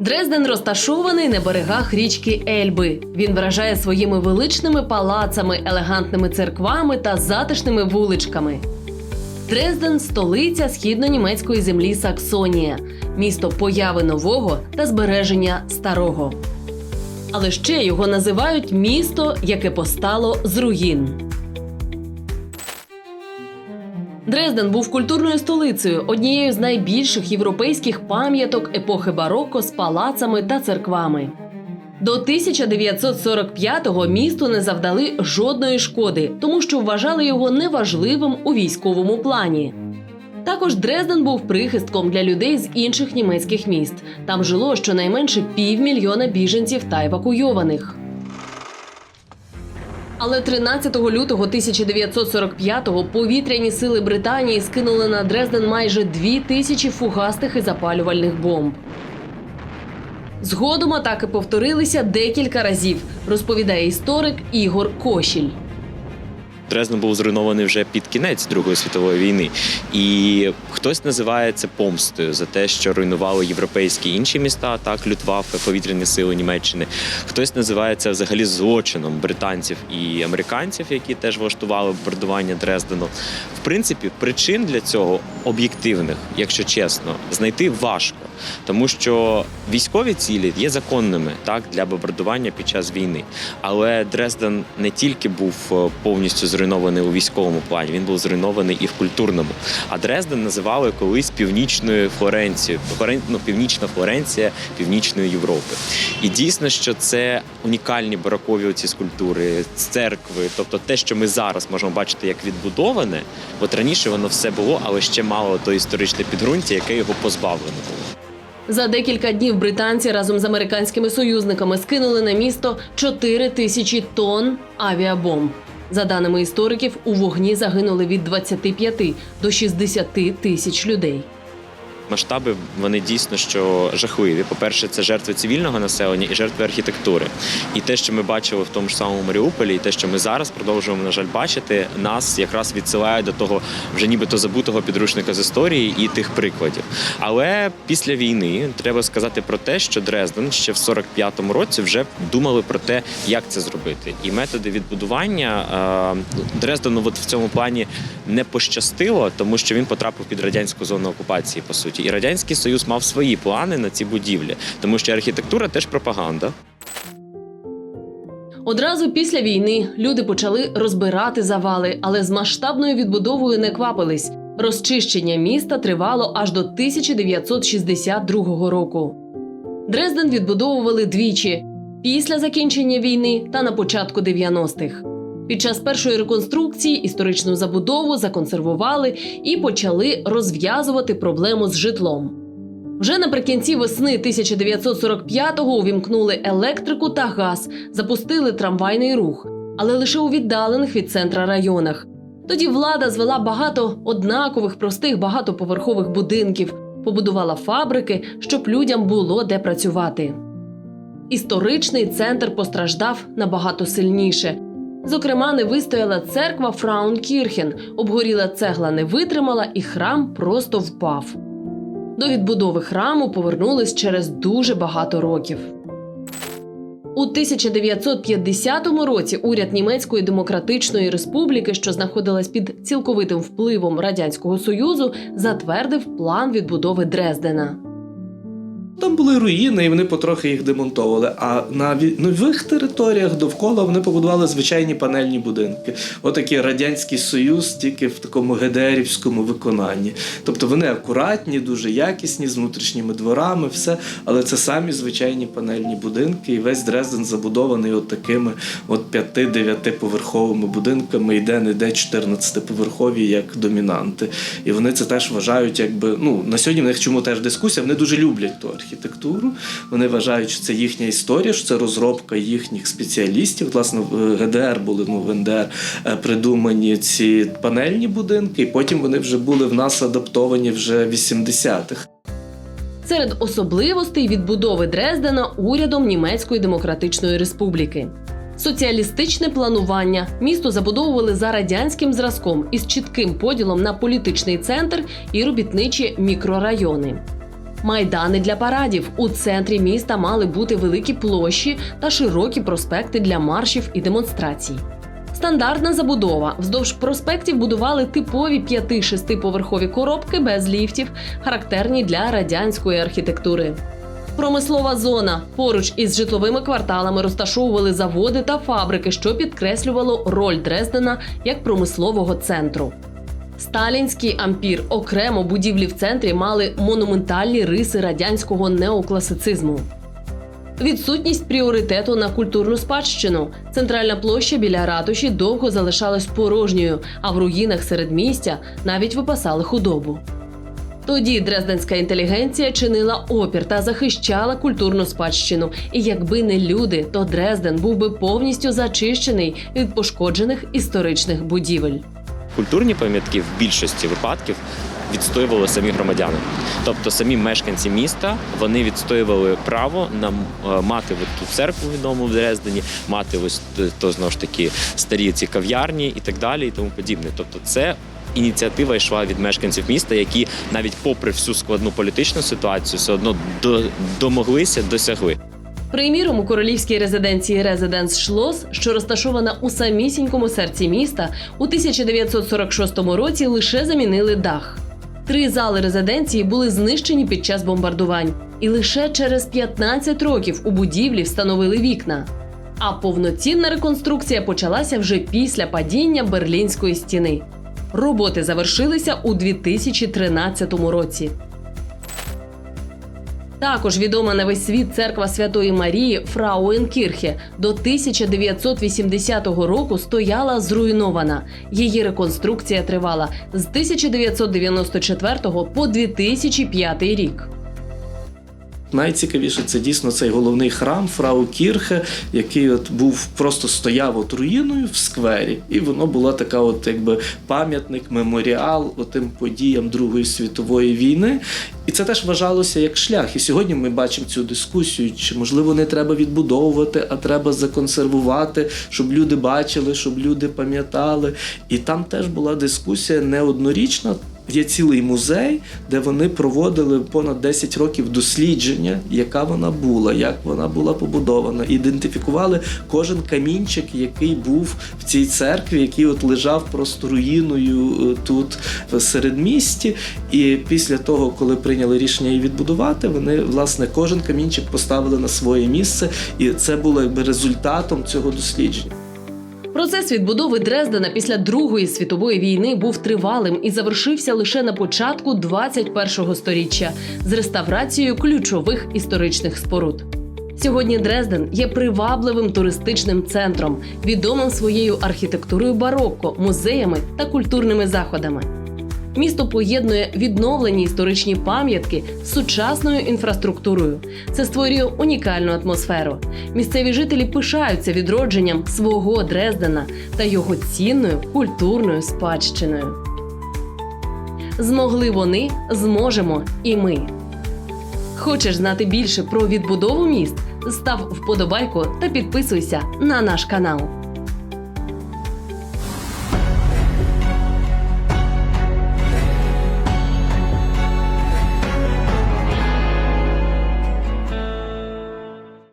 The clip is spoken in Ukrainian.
Дрезден розташований на берегах річки Ельби. Він вражає своїми величними палацами, елегантними церквами та затишними вуличками. Дрезден столиця східно-німецької землі Саксонія, місто появи нового та збереження старого. Але ще його називають місто, яке постало з руїн. Дрезден був культурною столицею, однією з найбільших європейських пам'яток епохи бароко з палацами та церквами. До 1945-го місту не завдали жодної шкоди, тому що вважали його неважливим у військовому плані. Також Дрезден був прихистком для людей з інших німецьких міст. Там жило щонайменше півмільйона біженців та евакуйованих. Але 13 лютого 1945-го повітряні сили Британії скинули на Дрезден майже дві тисячі фугастих і запалювальних бомб. Згодом атаки повторилися декілька разів, розповідає історик Ігор Кошіль. Дрезден був зруйнований вже під кінець Другої світової війни, і хтось називає це помстою за те, що руйнували європейські інші міста, так Люфтваффе, повітряні сили Німеччини. Хтось називає це взагалі злочином британців і американців, які теж влаштували бомбардування Дрездену. В принципі, причин для цього об'єктивних, якщо чесно, знайти важко, тому що військові цілі є законними так для бомбардування під час війни. Але Дрезден не тільки був е, повністю зруйнований у військовому плані, він був зруйнований і в культурному. А Дрезден називали колись північною Флоренцією, Флорен... ну, північна Флоренція північної Європи. І дійсно, що це унікальні барокові оці скульптури, церкви, тобто те, що ми зараз можемо бачити як відбудоване, от раніше воно все було, але ще мало то історичне підґрунтя, яке його позбавлено було. За декілька днів британці разом з американськими союзниками скинули на місто 4 тисячі тонн авіабомб. За даними істориків, у вогні загинули від 25 до 60 тисяч людей. Масштаби вони дійсно що жахливі. По-перше, це жертви цивільного населення і жертви архітектури. І те, що ми бачили в тому ж самому Маріуполі, і те, що ми зараз продовжуємо, на жаль, бачити, нас якраз відсилає до того вже нібито забутого підручника з історії і тих прикладів. Але після війни треба сказати про те, що Дрезден ще в 45-му році вже думали про те, як це зробити. І методи відбудування е, Дрездену от в цьому плані не пощастило, тому що він потрапив під радянську зону окупації, по суті. І радянський союз мав свої плани на ці будівлі, тому що архітектура теж пропаганда. Одразу після війни люди почали розбирати завали, але з масштабною відбудовою не квапились. Розчищення міста тривало аж до 1962 року. Дрезден відбудовували двічі після закінчення війни та на початку 90-х. Під час першої реконструкції історичну забудову законсервували і почали розв'язувати проблему з житлом. Вже наприкінці весни 1945-го увімкнули електрику та газ, запустили трамвайний рух, але лише у віддалених від центра районах. Тоді влада звела багато однакових простих багатоповерхових будинків, побудувала фабрики, щоб людям було де працювати. Історичний центр постраждав набагато сильніше. Зокрема, не вистояла церква Фрауnkirchen, обгоріла цегла не витримала, і храм просто впав. До відбудови храму повернулись через дуже багато років. У 1950 році уряд Німецької демократичної республіки, що знаходилась під цілковитим впливом радянського союзу, затвердив план відбудови Дрездена. Там були руїни, і вони потрохи їх демонтовували. А на нових територіях довкола вони побудували звичайні панельні будинки. Отакий радянський союз, тільки в такому гедерівському виконанні. Тобто вони акуратні, дуже якісні, з внутрішніми дворами, все. Але це самі звичайні панельні будинки, і весь Дрезден забудований от такими от 5-9 поверховими будинками, і де-не-де 14-поверхові як домінанти. І вони це теж вважають, якби ну на сьогодні в них чому теж дискусія. Вони дуже люблять ту. Вони вважають, що це їхня історія, що це розробка їхніх спеціалістів. Власне, в ГДР були ну в НДР е, придумані ці панельні будинки, і потім вони вже були в нас адаптовані вже в 80-х. Серед особливостей відбудови Дрездена урядом Німецької демократичної республіки. Соціалістичне планування місто забудовували за радянським зразком із чітким поділом на політичний центр і робітничі мікрорайони. Майдани для парадів у центрі міста мали бути великі площі та широкі проспекти для маршів і демонстрацій. Стандартна забудова вздовж проспектів будували типові 5-6 поверхові коробки без ліфтів, характерні для радянської архітектури. Промислова зона поруч із житловими кварталами розташовували заводи та фабрики, що підкреслювало роль Дрездена як промислового центру. Сталінський ампір окремо будівлі в центрі мали монументальні риси радянського неокласицизму. Відсутність пріоритету на культурну спадщину. Центральна площа біля ратуші довго залишалась порожньою, а в руїнах середмістя навіть випасали худобу. Тоді дрезденська інтелігенція чинила опір та захищала культурну спадщину. І якби не люди, то Дрезден був би повністю зачищений від пошкоджених історичних будівель. Культурні пам'ятки в більшості випадків відстоювали самі громадяни. Тобто самі мешканці міста вони відстоювали право на е, мати ту церкву відому в Дрездені, мати ось то знову ж таки старі ці кав'ярні і так далі, і тому подібне. Тобто, це ініціатива йшла від мешканців міста, які навіть попри всю складну політичну ситуацію, все одно домоглися, досягли. Приміром, у королівській резиденції Резиденс Шлос, що розташована у самісінькому серці міста, у 1946 році лише замінили дах. Три зали резиденції були знищені під час бомбардувань, і лише через 15 років у будівлі встановили вікна. А повноцінна реконструкція почалася вже після падіння Берлінської стіни. Роботи завершилися у 2013 році. Також відома на весь світ церква Святої Марії Фрауенкірхе до 1980 року стояла зруйнована. Її реконструкція тривала з 1994 по 2005 рік. Найцікавіше це дійсно цей головний храм Фрау Кірхе, який от був просто стояв от руїною в сквері, і воно була така, от якби пам'ятник, меморіал отим подіям Другої світової війни. І це теж вважалося як шлях. І сьогодні ми бачимо цю дискусію, чи можливо не треба відбудовувати, а треба законсервувати, щоб люди бачили, щоб люди пам'ятали. І там теж була дискусія неоднорічна. Є цілий музей, де вони проводили понад 10 років дослідження, яка вона була, як вона була побудована. Ідентифікували кожен камінчик, який був в цій церкві, який от лежав просто руїною е, тут в середмісті. І після того, коли прийняли рішення її відбудувати, вони власне кожен камінчик поставили на своє місце, і це було якби результатом цього дослідження. Процес відбудови Дрездена після Другої світової війни був тривалим і завершився лише на початку 21-го сторіччя з реставрацією ключових історичних споруд. Сьогодні Дрезден є привабливим туристичним центром, відомим своєю архітектурою барокко, музеями та культурними заходами. Місто поєднує відновлені історичні пам'ятки з сучасною інфраструктурою. Це створює унікальну атмосферу. Місцеві жителі пишаються відродженням свого Дрездена та його цінною культурною спадщиною. Змогли вони, зможемо і ми. Хочеш знати більше про відбудову міст? Став вподобайку та підписуйся на наш канал.